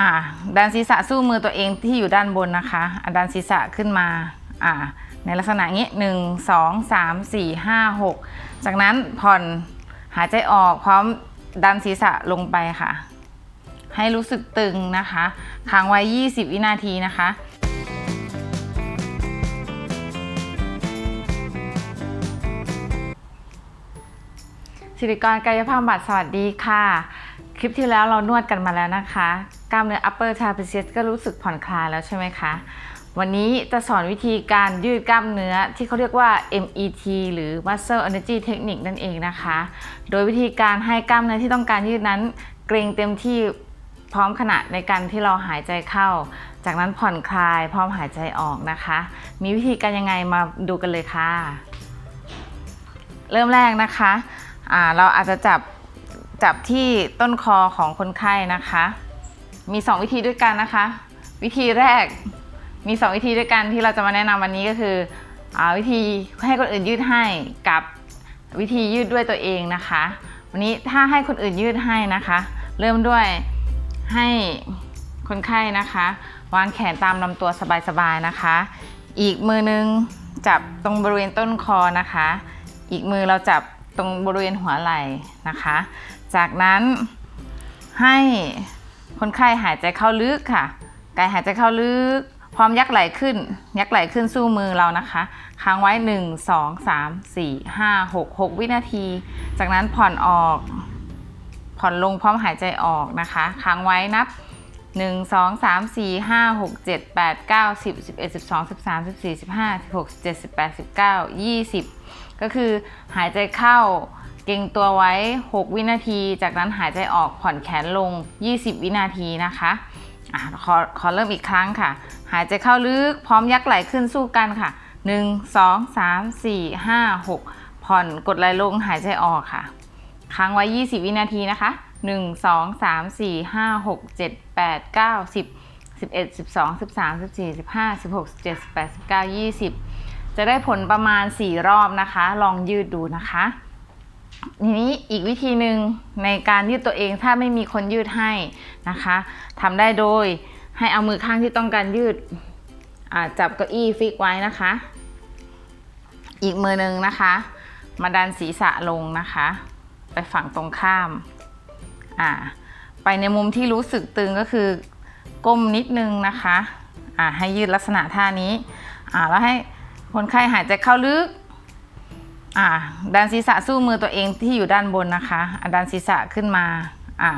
อ่าดันศีรษะสู้มือตัวเองที่อยู่ด้านบนนะคะอะดันศีรษะขึ้นมาอ่าในลักษณะนี้หนึ่งสองสามสี่ห้าหกจากนั้นผ่อนหายใจออกพร้อมดันศีรษะลงไปค่ะ ให้รู้สึกตึงนะคะค้างไว้ 20 วินาทีนะคะสิริกรกายภาพบำบัดสวัสดีค่ะ คลิปที่แล้วเรานวดกันมาแล้วนะคะ กล้ามเนื้อ upper trapezius ก็รู้สึกผ่อนคลายแล้วใช่ไหมคะ วันนี้จะสอนวิธีการยืดกล้ามเนื้อที่เขาเรียกว่า MET หรือ muscle energy technique นั่นเองนะคะ โดยวิธีการให้กล้ามเนื้อที่ต้องการยืดนั้น เกรงเต็มที่พร้อมขณะในการที่เราหายใจเข้า จากนั้นผ่อนคลายพร้อมหายใจออกนะคะ มีวิธีการยังไงมาดูกันเลยค่ะ เริ่มแรกนะคะเราอาจจะจับจับที่ต้นคอของคนไข้นะคะ มี 2 วิธีด้วยกันนะคะ วิธีแรกมี 2 วิธีด้วยกันที่เราจะมาแนะนำวันนี้ก็คืออวิธีให้คนอื่นยืดให้กับวิธียืดด้วยตัวเองนะคะ วันนี้ถ้าให้คนอื่นยืดให้นะคะ เริ่มด้วยให้คนไข้นะคะ วางแขนตามลำตัวสบายๆนะคะ อีกมือนึงจับตรงบริเวณต้นคอนะคะ อีกมือเราจับตรงบริเวณหัวไหล่นะคะ จากนั้นให้ คนไข้หายใจเข้าลึกค่ะ กายหายใจเข้าลึก พร้อมยักไหลขึ้น ยักไหลขึ้นสู้มือเรานะคะ ค้างไว้ 1 2 3 4 5 6 6 วินาที จากนั้นผ่อนออก ผ่อนลงพร้อมหายใจออกนะคะ ค้างไว้นับ 1 2 3 4 5 6 7 8 9 10 11 12 13 14 15 16 17 18 19 20 ก็คือหายใจเข้า เก่งตัวไว้ 6 วินาที จากนั้นหายใจออกผ่อนแขนลง 20 วินาทีนะคะอะขอขอเริ่มอีกครั้งค่ะ หายใจเข้าลึกพร้อมยักไหล่ขึ้นสู้กันค่ะ 1 2 3 4 5 6 ผ่อนกดไหล่ลงหายใจออกค่ะ ค้างไว้ 20 วินาทีนะคะ 1 2 3 4 5 6 7 8 9 10 11 12 13 14 15 16 17 18 19 20 จะได้ผลประมาณ 4 รอบนะคะ ลองยืดดูนะคะ ทีนี้อีกวิธีหนึ่งในการยืดตัวเองถ้าไม่มีคนยืดให้นะคะทำได้โดยให้เอามือข้างที่ต้องการยืดจับเก้าอี้ฟิกไว้นะคะ อีกมือหนึ่งนะคะ มาดันศีรษะลงนะคะ ไปฝั่งตรงข้ามอ่าไปในมุมที่รู้สึกตึงก็คือก้มนิดนึงนะคะอ่าให้ยืดลักษณะท่านี้อ่าแล้วให้คนไข้หายใจเข้าลึก อ่าดันศีรษะสู้มือตัวเองที่อยู่ด้านบนนะคะอ่าดันศีรษะขึ้นมาอ่า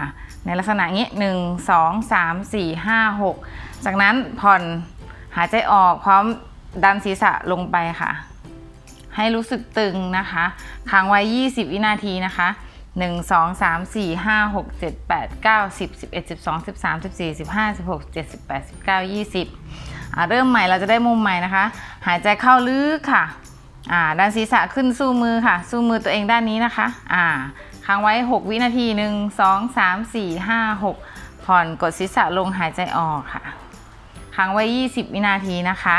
ในลักษณะนี้หนึ่งสองสามสี่ห้าหกจากนั้นผ่อนหายใจออกพร้อมดันศีรษะลงไปค่ะ ให้รู้สึกตึงนะคะค้างไว้ 20 วินาทีนะคะ1 2 3 4 5 6 7 8 9 10 11 12 13 14 15 16 17 18 19 20อ่าเริ่มใหม่เราจะได้มุมใหม่นะคะ หายใจเข้าลึกค่ะ อ่าดันศีรษะขึ้นสู้มือค่ะ สู้มือตัวเองด้านนี้นะคะ อ่าค้างไว้ 6 วินาที 1 2 3 4 5 6 ผ่อนกดศีรษะลงหายใจออกค่ะ ค้างไว้ 20 วินาทีนะคะ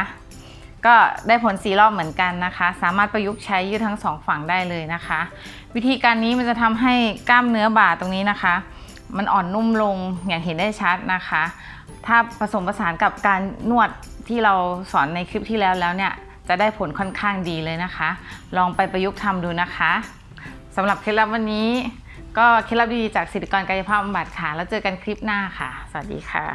ก็ได้ผลสีรอบเหมือนกันนะคะ สามารถประยุกต์ใช้ยืดทั้งสองฝั่งได้เลยนะคะ วิธีการนี้มันจะทำให้กล้ามเนื้อบ่าตรงนี้นะคะ มันอ่อนนุ่มลงอย่างเห็นได้ชัดนะคะ ถ้าผสมผสานกับการนวดที่เราสอนในคลิปที่แล้วแล้วเนี่ย จะได้ผลค่อนข้างดีเลยนะคะ ลองไปประยุกต์ทำดูนะคะสำหรับเคล็ดลับวันนี้ ก็เคล็ดลับดีๆจากสิริกรกายภาพบำบัดค่ะ แล้วเจอกันคลิปหน้าค่ะ สวัสดีค่ะ